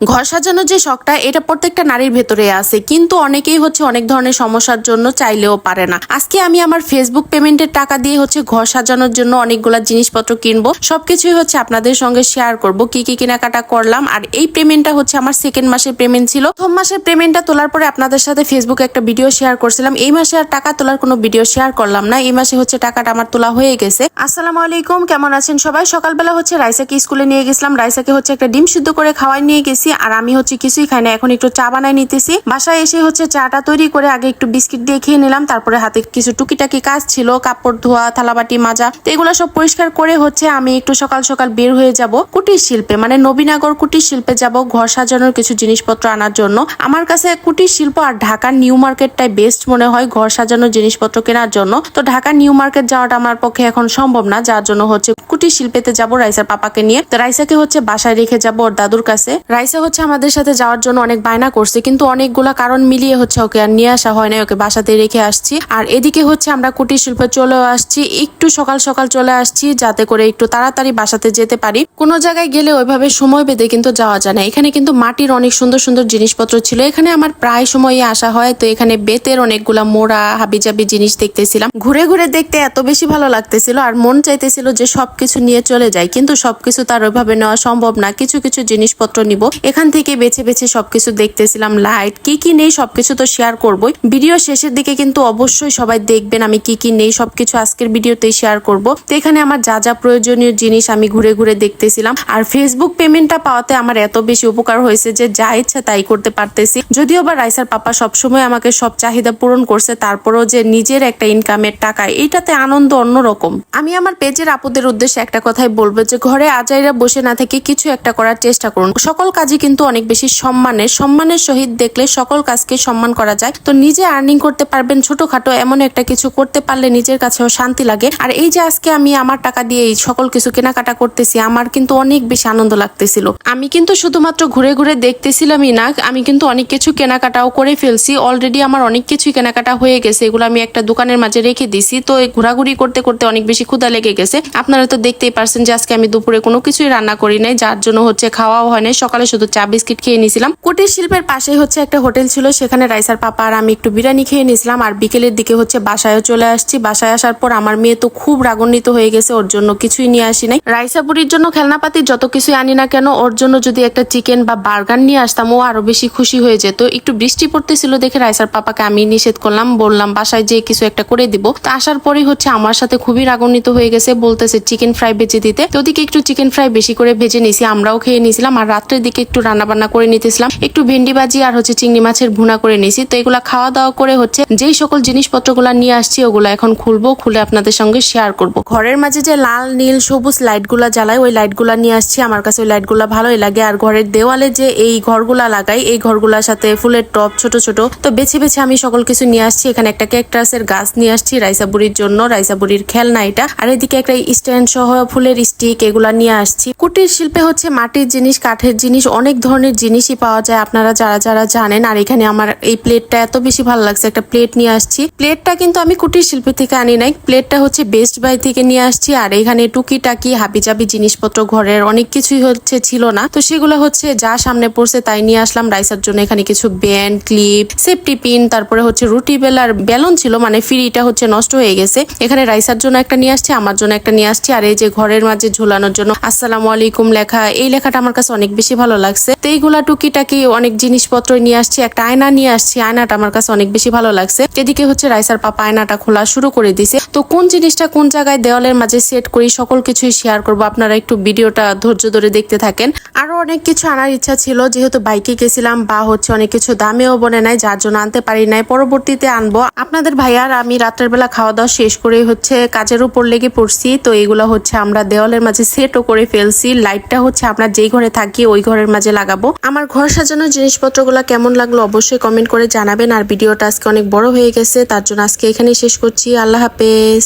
ঘর সাজানোর যে শখটা, এটা প্রত্যেকটা নারীর ভেতরে আছে। কিন্তু অনেকেই হচ্ছে অনেক ধরনের সমস্যার জন্য চাইলেও পারে না। আজকে আমি আমার ফেসবুক পেমেন্টের টাকা দিয়ে হচ্ছে ঘর সাজানোর জন্য অনেকগুলা জিনিসপত্র কিনবো। সবকিছুই হচ্ছে আপনাদের সঙ্গে শেয়ার করব, কি কি কেনাকাটা করলাম। আর এই পেমেন্টটা হচ্ছে আমার সেকেন্ড মাসের পেমেন্ট ছিল। প্রথম মাসের পেমেন্টটা তোলার পরে আপনাদের সাথে ফেসবুকে একটা ভিডিও শেয়ার করছিলাম। এই মাসে আর টাকা তোলার কোনো ভিডিও শেয়ার করলাম না। এই মাসে হচ্ছে টাকাটা আমার তোলা হয়ে গেছে। আসসালামু আলাইকুম, কেমন আছেন সবাই? সকালবেলা হচ্ছে রাইসাকে স্কুলে নিয়ে গেছিলাম। রাইসাকে হচ্ছে একটা ডিম সিদ্ধ করে খাওয়াই নিয়ে গেছি। আর আমি হচ্ছে কিছুই খাই না। এখন একটু চা বানাই নিতেছি। বাসায় এসে হচ্ছে চাটা তৈরি করে আগে একটু বিস্কিট দিয়ে খেয়ে নিলাম। তারপরে হাতে কিছু টুকিটাকি কাজ ছিল, কাপড় ধোয়া, থালাবাটি মাজা। তো এগুলো সব পরিষ্কার করে হচ্ছে আমি একটু সকাল সকাল বের হয়ে যাব কুটির শিল্পে। মানে নবীনগর কুটির শিল্পে যাব ঘর সাজানোর কিছু জিনিসপত্র আনার জন্য। আমার কাছে কুটির শিল্প আর ঢাকার নিউ মার্কেটটাই বেস্ট মনে হয় ঘর সাজানোর জিনিসপত্র কেনার জন্য। তো ঢাকা নিউ মার্কেট যাওয়াটা আমার পক্ষে এখন সম্ভব না। যার জন্য হচ্ছে কুটির শিল্পেতে যাব রাইসার পাপাকে নিয়ে। তো রাইসাকে হচ্ছে বাসায় রেখে যাব ওর দাদুর কাছে। রাইসা হচ্ছে আমাদের সাথে যাওয়ার জন্য অনেক বায়না করছে, কিন্তু অনেকগুলো কারণ মিলিয়ে হচ্ছে ওকে আর নিয়ে আসা হয় না ওকে বাসাতে রেখে আসছি। আর এদিকে হচ্ছে আমরা কুটির শিল্পে চলেও আসছি, একটু সকাল সকাল চলে আসছি যাতে করে একটু তাড়াতাড়ি বাসাতে যেতে পারি। কোনো জায়গায় গেলে ওইভাবে সময় বেঁধে কিন্তু যাওয়া যায় না। এখানে কিন্তু মাটির অনেক সুন্দর সুন্দর জিনিসপত্র ছিল। এখানে আমার প্রায় সময়ই আসা হয়, তো এখানে বেতের অনেকগুলা মোড়া, হাবিজাবি জিনিস দেখতেছিলাম। ঘুরে ঘুরে দেখতে এত বেশি ভালো লাগতেছিল আর মন চাইতেছিল যে সবকিছু নিয়ে চলে যায় কিন্তু সবকিছু তার ওইভাবে নেওয়া সম্ভব না। কিছু কিছু জিনিসপত্র নিব। এখান থেকে বেছে বেছে সবকিছু দেখতেছিলাম লাইট কি কি নেই সবকিছু তো শেয়ার করবই। ভিডিও শেষের দিকে কিন্তু অবশ্যই সবাই দেখবেন আমি কি কি নেই সবকিছু আজকের ভিডিওতেই শেয়ার করব। তো এখানে আমার যা যা প্রয়োজনীয় জিনিস আমি ঘুরে ঘুরে দেখতেছিলাম। আর ফেসবুক পেমেন্টটা পাওয়াতে আমার এত বেশি উপকার হয়েছে যে যা ইচ্ছা তাই করতে পারতেছি। যদিও বা রাইসার পাপা সবসময় আমাকে সব চাহিদা পূরণ করছে, তারপরও যে নিজের একটা ইনকামের টাকা, এইটাতে আনন্দ অন্যরকম। আমি আমার পেজের আপুদের উদ্দেশ্যে একটা কথাই বলব যে, ঘরে আজাইরা বসে না থেকে কিছু একটা করার চেষ্টা করুন। সকল কাজই কিন্তু অনেক বেশি সম্মানের সম্মানের সহিত দেখলে সকল কাজকে সম্মান করা যায়। তো নিজে আর্নিং করতে পারবেন, ছোটখাটো এমন একটা কিছু করতে পারলে নিজের কাছেও শান্তি লাগে। আর এই যে আজকে আমি আমার টাকা দিয়ে সকল কিছু কেনাকাটা করতেছি, আমার কিন্তু অনেক বেশি আনন্দ লাগতেছিল। আমি কিন্তু শুধুমাত্র ঘুরে ঘুরে দেখতেছিলামই না, আমি কিন্তু অনেক কিছু কেনাকাটাও করে ফেলছি। অলরেডি আমার অনেক কিছুই কেনাকাটা হয়ে গেছে, এগুলো আমি একটা দোকানের মাঝে রেখে দিছি। তো ঘোরাঘুরি করতে করতে অনেক বেশি ক্ষুদা লেগে গেছে। আপনারা তো দেখতেই পারছেন যে আজকে আমি দুপুরে কোনো কিছুই রান্না করি নাই, যার জন্য হচ্ছে খাওয়াও হয় নাই, সকালে শুধু চা বিস্কিট খেয়ে নিয়েছিলাম। কুটির শিল্পের পাশেই হচ্ছে একটা হোটেল ছিল, সেখানে রাইসার পাপা আর আমি একটু বিরিয়ানি খেয়ে নিয়েছিলাম। আর বিকেলের দিকে হচ্ছে বাসায়ও চলে আসছি। বাসায় আসার পর আমার মেয়ে তো খুব রাগান্বিত হয়ে গেছে, ওর জন্য কিছুই নিয়ে আসি নাই। রাইসাপুরির জন্য খেলনাপাতি যত কিছুই আনি না কেন, ওর জন্য যদি একটা চিকেন বা বার্গার নিয়ে আসতাম, ও আরও বেশি খুশি হয়ে যেত। একটু বৃষ্টি পড়তেছিল দেখে রাইসার পাপাকে আমি নিষেধ করলাম, বললাম বাসায় যে কিছু একটা করে দিব। তো আসার পরেই হচ্ছে আমার সাথে খুবই রাগান্বিত হয়ে গেছে, বলতেছে, চিকেন ফ্রাই ভেজে দিতে। তো ওদিকে একটু চিকেন ফ্রাই বেশি করে ভেজে নিয়েছি, আমরাও খেয়ে নিয়েছিলাম। আর রাত্রের দিকে রান্না বান্না করে নিতেছিলাম। একটু ভেন্ডি ভাজি আর হচ্ছে চিংড়ি মাছের ভুনা করে নিয়েছি। তো এগুলা খাওয়া দাওয়া করে হচ্ছে যেই সকল জিনিসপত্রগুলো নিয়ে আসছি, ওগুলো এখন খুলবো, খুলে আপনাদের সঙ্গে শেয়ার করব। ঘরের মাঝে যে লাল, নীল, সবুজ লাইটগুলা জ্বালায় ওই লাইটগুলা নিয়ে আসছি। আমার কাছে ওই লাইটগুলা ভালোই লাগে। আর ঘরের দেওয়ালে যে এই ঘরগুলা লাগাই, এই ঘরগুলার সাথে ফুলের টপ ছোট ছোট। তো বেছে বেছে আমি সকল কিছু নিয়ে আসছি। এখানে একটা ক্যাকটাসের গাছ নিয়ে আসছি, রাইসাবুরির জন্য। রাইসাবুরির খেলনা এটা। আর এদিকে একটা স্ট্যান্ড সহ ফুলের স্টিক এগুলা নিয়ে আসছি। কুটির শিল্পে হচ্ছে মাটির জিনিস, কাঠের জিনিস অনেক ধরনের জিনিসই পাওয়া যায়। আপনারা যারা যারা জানেন, আর এখানে আমার এই প্লেটটা এত বেশি ভালো লাগছে। একটা প্লেট নিয়ে আসছি। প্লেটটা কিন্তু আমি কুটির শিল্পী থেকে আনি নাই। প্লেটটা হচ্ছে বেস্ট বাই থেকে নিয়ে আসছি। আর এখানে টুকিটাকি, হাবিজাবি জিনিসপত্র ঘরের অনেক কিছুই হচ্ছে ছিল না। তো সেগুলো হচ্ছে যা সামনে পড়ছে তাই নিয়ে আসলাম। রাইসার জন্য এখানে কিছু ব্যান্ড, ক্লিপ, সেফটি পিন, তারপরে হচ্ছে রুটি বেলার বেলন ছিল। মানে ফ্রিটা হচ্ছে নষ্ট হয়ে গেছে। এখানে রাইসার জন্য একটা নিয়ে আসছি, আমার জন্য একটা নিয়ে আসছি। আর এই যে ঘরের মাঝে ঝুলানোর জন্য আসসালামু আলাইকুম লেখা, এই লেখাটা আমার কাছে অনেক বেশি ভালো লাগছে। তো এইগুলা টুকিটাকি অনেক জিনিসপত্র নিয়ে আসছি, একটা আয়না নিয়ে আসছি। আয়নাটা আমার কাছে অনেক বেশি ভালো লাগছে। এদিকে হচ্ছে রাইসার পাপা আয়নাটা খোলা শুরু করে দিছে। তো কোন জিনিসটা কোন জায়গায় দেওয়ালের মাঝে সেট করি সকল কিছুই শেয়ার করব। আপনারা একটু ভিডিওটা ধৈর্য ধরে দেখতে থাকেন। আরও অনেক কিছু আনার ইচ্ছা ছিল, যেহেতু বাইকে গেছিলাম বা হচ্ছে অনেক কিছু দামেও বনে নাই, যার জন্য আনতে পারি নাই। পরবর্তীতে আনব। আপনাদের ভাইয়ার আমি রাতের বেলা খাওয়া দাওয়া শেষ করে হচ্ছে কাজের উপর লেগে পড়ছি। তো এগুলো হচ্ছে আমরা দেওয়ালের মাঝে সেটও করে ফেলছি। লাইটটা হচ্ছে আমরা যেই ঘরে থাকি, ওই ঘরের মাঝে লাগাবো। আমার ঘর সাজানোর জিনিসপত্রগুলো কেমন লাগল অবশ্যই কমেন্ট করে জানাবেন। আর ভিডিওটা আজকে অনেক বড় হয়ে গেছে, তার জন্য আজকে এখানেই শেষ করছি। আল্লাহ হাফেজ।